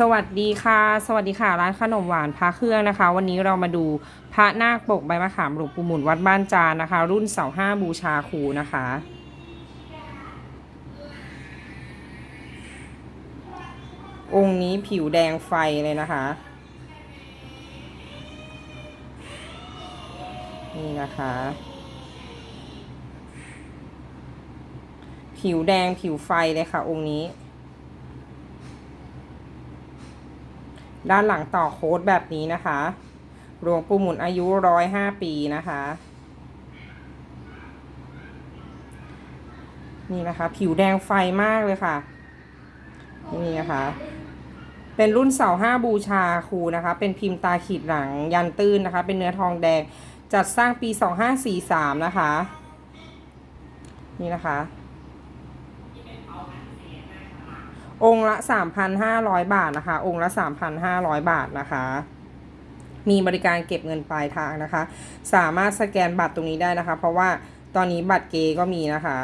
สวัสดีค่ะ สวัสดีค่ะ ร้านขนมหวานพระเครื่องนะคะ วันนี้เรามาดูพระนาคปกใบมะขามหลวงปู่หมุนวัดบ้านจานนะคะ รุ่นเสาห้าบูชาครูนะคะ องค์นี้ผิวแดงไฟเลยนะคะ นี่นะคะ ผิวแดงผิวไฟเลยค่ะ องค์นี้ ด้านหลังต่อโค้ดแบบนี้นะคะหลวงปู่หมุนอายุร้อยห้าปีนะคะ นี่นะคะ ผิวแดงไฟมากเลยค่ะ นี่นะคะ เป็นรุ่นเสาห้าบูชาครูนะคะ เป็นพิมพ์ตาขีดหลังยันตื้นนะคะ เป็นเนื้อทองแดงจัดสร้างปี2543นะคะ นี่นะคะ องค์ละ 3,500 บาทนะคะ องค์ละ 3,500 บาทนะคะ มีบริการเก็บเงินปลายทางนะคะ สามารถสแกนบัตรตรงนี้ได้นะคะ เพราะว่าตอนนี้บัตรเกก็มีนะคะ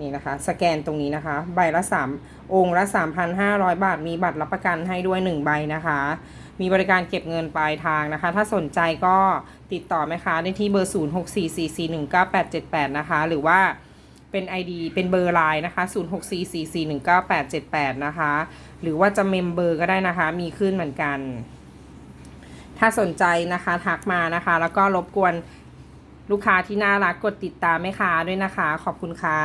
นี่นะคะ สแกนตรงนี้นะคะ ใบละ3องค์ละ 3,500 บาท มีบัตรรับประกันให้ด้วย 1 ใบนะคะ มีบริการเก็บเงินปลายทางนะคะ ถ้าสนใจก็ติดต่อแม่ค้าได้ที่เบอร์ 0644419878 นะคะ หรือว่า เป็น ID เป็นเบอร์ไลน์นะคะ 0644419878 นะคะ หรือว่าจะเมมเบอร์ก็ได้นะคะ มีขึ้นเหมือนกัน ถ้าสนใจนะคะทักมานะคะ แล้วก็รบกวนลูกค้าที่น่ารักกดติดตามแม่ค้าด้วยนะคะ ขอบคุณค่ะ